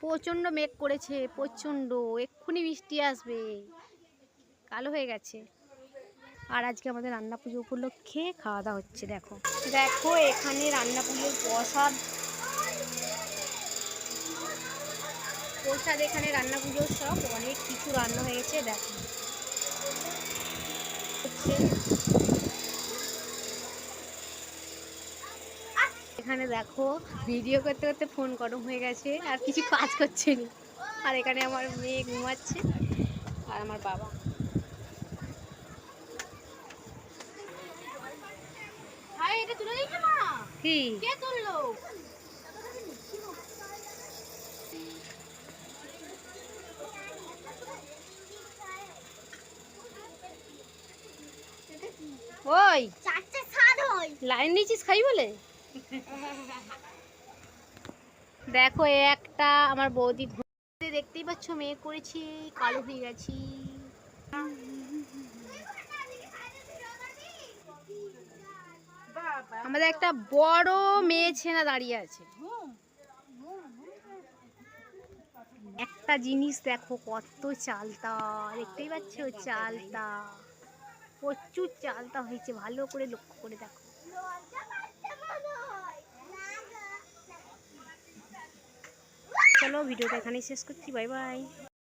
প্রচণ্ড মেঘ করেছে, প্রচণ্ড। এক্ষুনি বৃষ্টি আসবে। কালো হয়ে গেছে। আর আজকে আমাদের রান্না পুজো উপলক্ষে খাওয়া দাওয়া হচ্ছে, দেখো। দেখো, এখানে রান্না পুজোর প্রসাদ। প্রসাদ এখানে রান্না পুজোর সব, অনেক কিছু রান্না হয়ে গেছে, দেখো। হচ্ছে এখানে দেখো ভিডিও করতে করতে ফোন গরম হয়ে গেছে আর কিছু কাজ করছে না। আর এখানে আমার মেয়ে ঘুমাচ্ছে আর আমার বাবা। কি? কে তুললো? ওই চারটে হয়। লাইন নিয়েছিস খাই বলে? দেখো, এ একটা আমার বৌদি দেখতেই পাচ্ছ, মেয়ে করেছি, কালো হয়ে গেছি। আমাদের একটা বড় মেয়ে ছেনা দাঁড়িয়ে আছে। একটা জিনিস দেখো, কত চালতা। দেখতেই পাচ্ছ, চালতা। প্রচুর চালতা হয়েছে, ভালো করে লক্ষ্য করে দেখো। চলো ভিডিওটা এখানেই শেষ করছি বাই বাই।